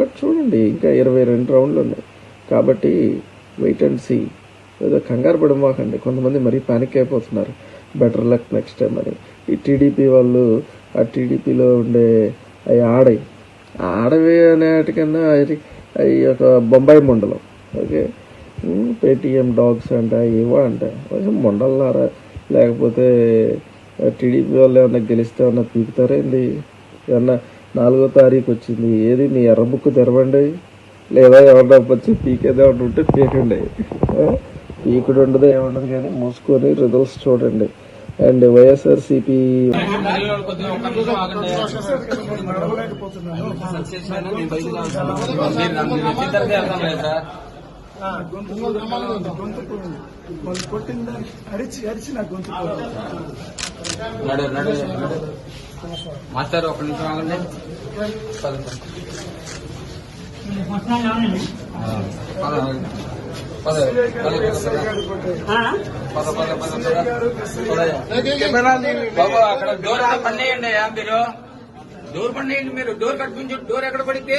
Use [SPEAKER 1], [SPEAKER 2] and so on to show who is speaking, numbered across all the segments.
[SPEAKER 1] But చూడండి ఇంకా ఇరవై రెండు రౌండ్లు ఉన్నాయి. కాబట్టి వెయిట్ అండ్ సీ ఏదో కంగారు పడమాకండి. కొంతమంది మరీ పానిక్ అయిపోతున్నారు. బెటర్ లక్ నెక్స్ట్ టైం అని. ఈ టీడీపీ వాళ్ళు ఆ టీడీపీలో ఉండే అవి ఆడవి ఆడవి అనేటికన్నా అది అవి ఒక బొంబాయి మండలం. ఓకే? పేటిఎం డాగ్స్ అంట ఏవో అంట. కొంచెం మండలారా లేకపోతే టీడీపీ వాళ్ళు ఏమన్నా గెలిస్తే ఏమన్నా పీకుతారేంది? ఏమన్నా నాలుగో తారీఖు వచ్చింది. ఏది? మీ ఎర్ర బుక్ తెరవండి. లేదా ఏమన్నా వచ్చి పీకేది ఏమన్నా ఉంటే పీకండి. పీకుడు ఉండదు ఏముండదు కానీ మూసుకొని రిజల్ట్స్ చూడండి. అండ్ వైఎస్ఆర్సీపీ
[SPEAKER 2] వాళ్ళు కొట్టిన దాన్ని అరిచి అరిచి నా గొంతు
[SPEAKER 3] మాస్టర్ ఒక నిమిషం ఆగండి పద పద పద పద పద పద బాబు అక్కడ డోర్ పండేయండి మీరు డోర్ పండేయండి మీరు డోర్ కట్టించు డోర్ ఎక్కడ పడితే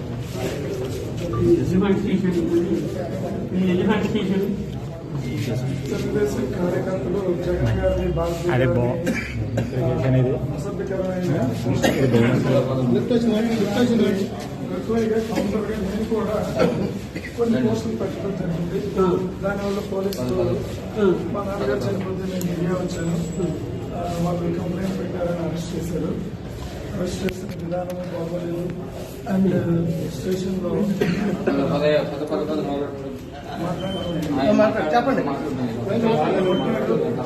[SPEAKER 3] సార్ డోర్ నొక్కండి
[SPEAKER 4] ఈయన
[SPEAKER 2] తెలుగుదేశం కార్యకర్తలు జగన్ గారిని అసభ్యకరమైన నేను కూడా కొన్ని పోస్టులు పెట్టడం జరిగింది దానివల్ల పోలీసులు మా నాన్నగారు చనిపోతే నేను ఇండియా వచ్చాను వాళ్ళు కంప్లైంట్ పెట్టారని అరెస్ట్ చేశారు అరెస్ట్ చేసిన విధానం బాగోలేదు. అండ్ స్టేషన్లో
[SPEAKER 3] పద పద పద పద మొదలు
[SPEAKER 2] చెప్పండి.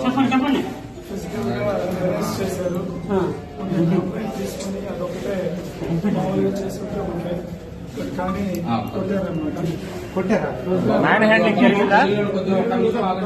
[SPEAKER 5] చెప్పండి చెప్పండి.
[SPEAKER 2] ఫిజికల్గా అరెస్ట్ చేశారు? కంప్లైంట్ తీసుకుని అదొకటే మామూలుగా చేసుకుంటే బట్ కానీ కొట్టారనమాట
[SPEAKER 4] కొట్టారా? మ్యాన్ హ్యాండింగ్ జరిగిందా?
[SPEAKER 2] వాళ్ళు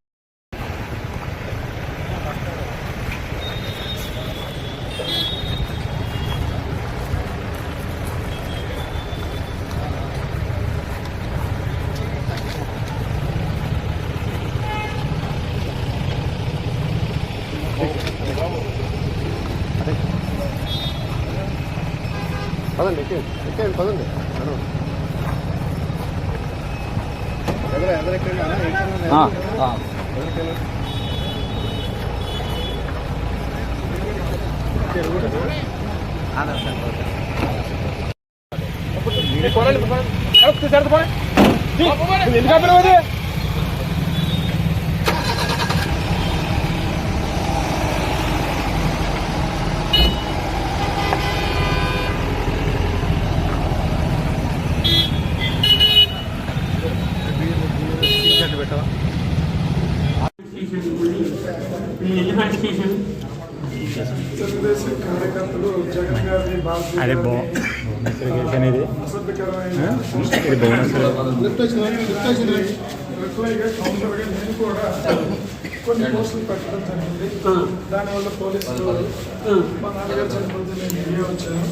[SPEAKER 6] పదండి ఎక్కండి ఎక్కండి పదండి అను. ఎదురు ఎదురు ఎక్కండి అన్న, ఎక్కండి అన్న. ఎదురు ఎక్కండి.
[SPEAKER 5] స్టేషన్
[SPEAKER 2] తెలుగుదేశం కార్యకర్తలు జగన్ గారిని
[SPEAKER 4] ఇది బాగుంది
[SPEAKER 2] ఎక్కువగా కౌంటర్గా నేను కూడా కొన్ని పోస్టులు పెట్టడం జరిగింది దానివల్ల పోలీసులు మా నాన్నగారు చనిపోతే నేను ఇండియా వచ్చాను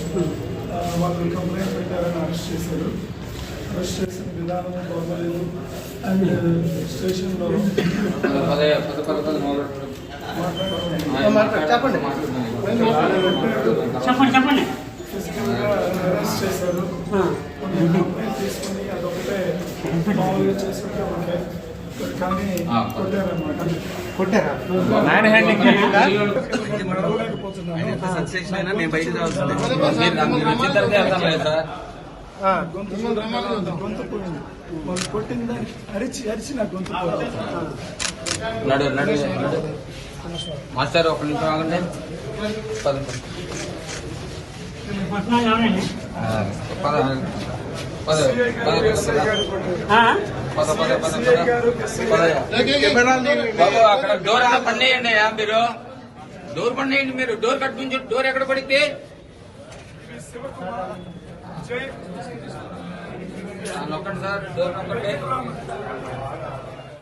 [SPEAKER 2] వాళ్ళు కంప్లైంట్ పెట్టారని అరెస్ట్ చేశారు. అరెస్ట్ చేసిన విధానం బాగోలేదు. అండ్ స్టేషన్లో
[SPEAKER 3] పద పద పద పద మొదలు
[SPEAKER 2] చెప్పండి
[SPEAKER 5] చెప్పండి చెప్పండి
[SPEAKER 2] ఫిజికల్గా అరెస్ట్ చేశారు కొన్ని కంప్లైంట్ తీసుకుని అదొకటే మామూలుగా చేసుకుంటే ఓకే బట్ కానీ కొట్టారనమాట
[SPEAKER 4] కొట్టారా మ్యాన్ హ్యాండింగ్ జరిగిందా
[SPEAKER 2] నడవలేకపోతున్నాను
[SPEAKER 3] సక్సెస్ అయినా మేము బయట
[SPEAKER 2] అరిచి
[SPEAKER 3] మాస్టర్ ఒక నిమిషం ఆగండి. అక్కడ డోర్ పండేయండి మీరు. డోర్ పండేయండి మీరు. డోర్ కట్టుకుని డోర్ ఎక్కడ పడితే?
[SPEAKER 2] लॉकर
[SPEAKER 3] सर दो नंबर पे